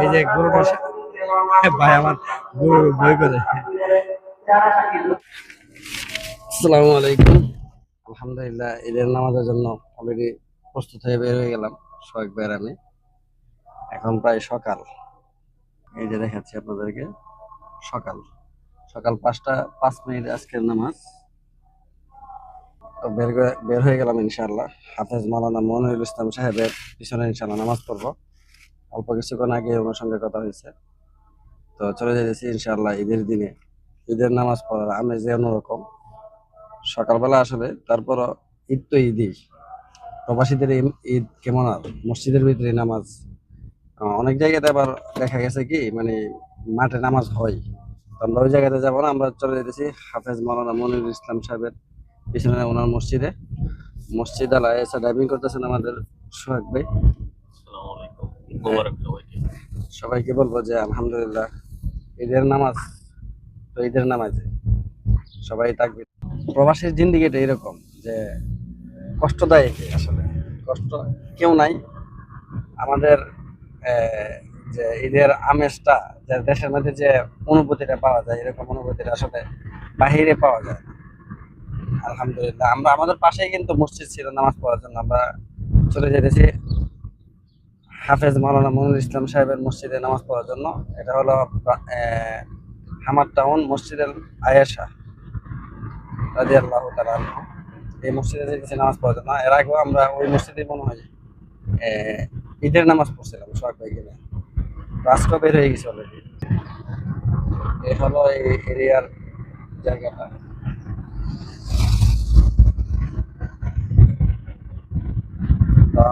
এই যে গরুটা ভাই, আমার গরু বই করে আসসালামু আলাইকুম। আলহামদুলিল্লাহ, ঈদের নামাজের জন্য অলরেডি প্রস্তুত হয়ে বের হয়ে গেলাম ভাইয়ের আমি। এখন প্রায় সকাল। এই যে দেখাচ্ছি আপনাদেরকে, সকাল। সকাল পাঁচটা, পাঁচ মিনিট আজকের নামাজ। বের বের হয়ে গেলাম ইনশাআল্লাহ। হাফেজ মালানা মনিরুল ইসলাম সাহেবের পিছনে ইনশাআল্লাহ নামাজ পড়ব। অল্প কিছুক্ষণ আগে ওনার সঙ্গে কথা হয়েছে। তো চলে যেতেছি ইনশাআল্লাহ ঈদের দিনে। ঈদের নামাজ পড়ার আমি আমেজ অন্যরকম। সকালবেলা আসলে তারপর ঈদ তো ঈদই। প্রবাসীদের ঈদ কেমন আর? মসজিদের ভিতরে নামাজ অনেক জায়গাতে আবার দেখা গেছে কি মানে মাঠে নামাজ হয়। তো আমরা ওই জায়গাতে যাব না, আমরা চলে যেতেছি হাফেজ মৌলানা মনিরুল ইসলাম সাহেবের পিছনে ওনার মসজিদে। মসজিদ আলা এসে ড্রাইভিং করতেছেন আমাদের সোহাগ ভাই। সবাইকে। বলব যে আলহামদুলিল্লাহ ঈদের নামাজ তো ঈদের নামাজে সবাই থাকবে। প্রবাসীর জিন্দিগিটা এরকম যে কষ্টদায়ক আসলে। কষ্ট কেউ নাই। আমাদের যে ঈদের আমেজটা যে দেশের মধ্যে যে অনুভূতিটা পাওয়া যায় এরকম অনুভূতিটা আসলে বাহিরে পাওয়া যায়। আলহামদুলিল্লাহ। আমরা আমাদের পাশেই কিন্তু মসজিদ ছিল, নামাজ পড়ার জন্য। আমরা চলে যেতেছি হাফেজ মাওলানা মনুল ইসলাম সাহেবের মসজিদে নামাজ পড়ার জন্য। এটা হলো হামার টাউন মসজিদের আয়েশা রাজি আল্লাহ এই মসজিদে যেতেছি নামাজ পড়ার জন্য। এর আগেও আমরা ওই মসজিদে মনে হয় ঈদের নামাজ পড়ছিলাম, সোহাগ ভাই গেলে। তো আজকেও বের হয়ে গেছে অলরেডি এই হলো এই এরিয়ার জায়গাটা।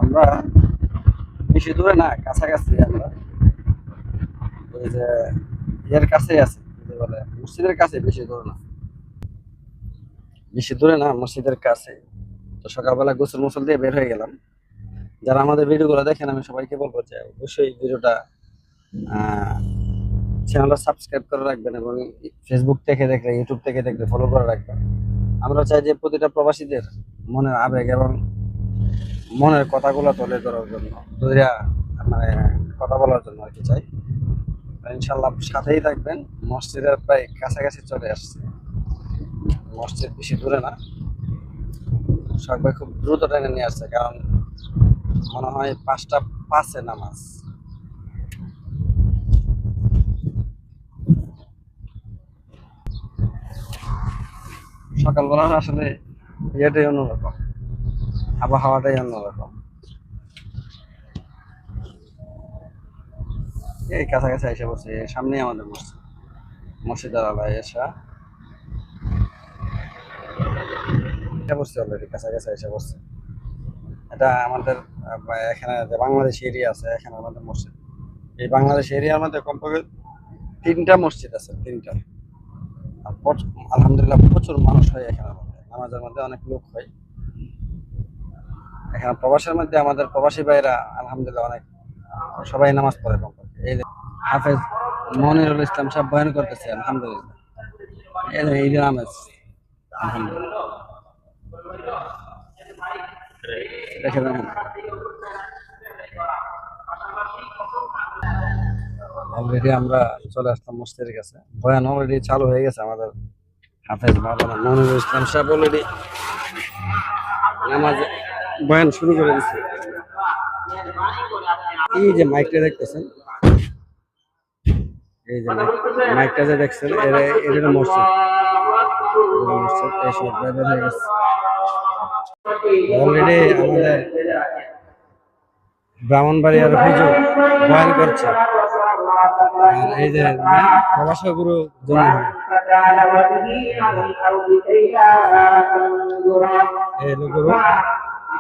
আমরা বেশি দূরে না, কাছাকাছি আমরা। ওই যে ইয়ের কাছেই আছে বলে মসজিদের কাছে বেশি দূরে না। বেশি দূরে না, মসজিদের কাছে তো সকালবেলা গোসল মুসল দিয়ে বের হয়ে গেলাম। যারা আমাদের ভিডিওগুলো দেখেন, আমি সবাইকে বলব যে অবশ্যই ভিডিওটা চ্যানেলটা সাবস্ক্রাইব করে রাখবেন এবং ফেসবুক থেকে দেখলে ইউটিউব থেকে দেখলে ফলো করে রাখবেন। আমরা চাই যে প্রতিটা প্রবাসীদের মনের আবেগ এবং মনের কথাগুলো তুলে ধরার জন্য, ধরিয়া মানে কথা বলার জন্য আর কি চাই। ইনশাল্লাহ সাথেই থাকবেন, মসজিদের প্রায় কাছাকাছি চলে আসছে। মসজিদ বেশি দূরে না। সবাই খুব দ্রুত টেনে নিয়ে আসছে, কারণ মনে হয় পাঁচটা পাঁচে নামাজ। সকালবেলা আসলে ইয়েটাই অন্যরকম। আবহাওয়াটাই অন্যরকম। এই কাছাকাছি এসে বসে সামনেই আমাদের মসজিদ। মসজিদের এটা আমাদের এখানে বাংলাদেশ এরিয়া আছে, এখানে আমাদের মসজিদ। এই বাংলাদেশ এরিয়ার মধ্যে তিনটা মসজিদ আছে, তিনটা। আলহামদুলিল্লাহ প্রচুর মানুষ হয় এখানে। নামাজের মধ্যে অনেক লোক হয়। এখানে প্রবাসের মধ্যে আমাদের প্রবাসী ভাইরা আলহামদুলিল্লাহ অনেক, সবাই নামাজ পড়ে কমপক্ষে এই হাফেজ মনিরুল ইসলাম সাহেব বয়ান করতেছে, আলহামদুলিল্লাহ। এই যে দেখুন অলরেডি আমরা চলে আসলাম মসজিদের কাছে। বয়ান অলরেডি চালু হয়ে গেছে আমাদের হাফেজ মাওলানা মনিরুল ইসলাম সাহেব অলরেডি নামাজ বয়ান শুরু করে দিচ্ছে এই যে মাইকটা দেখতেছেন? এই যে মাইকটা যে দেখছেন এটা মসজিদ। মসজিদ ব্রাহ্মণবাড়িয়ার বয়ান আর এই যে এই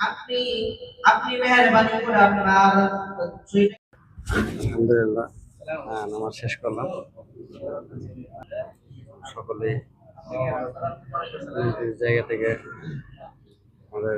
আপনি আপনি মেহেরবানি করে আপনার আলহামদুলিল্লাহ। হ্যাঁ নামাজ শেষ করলাম। সকলে জায়গা থেকে আমাদের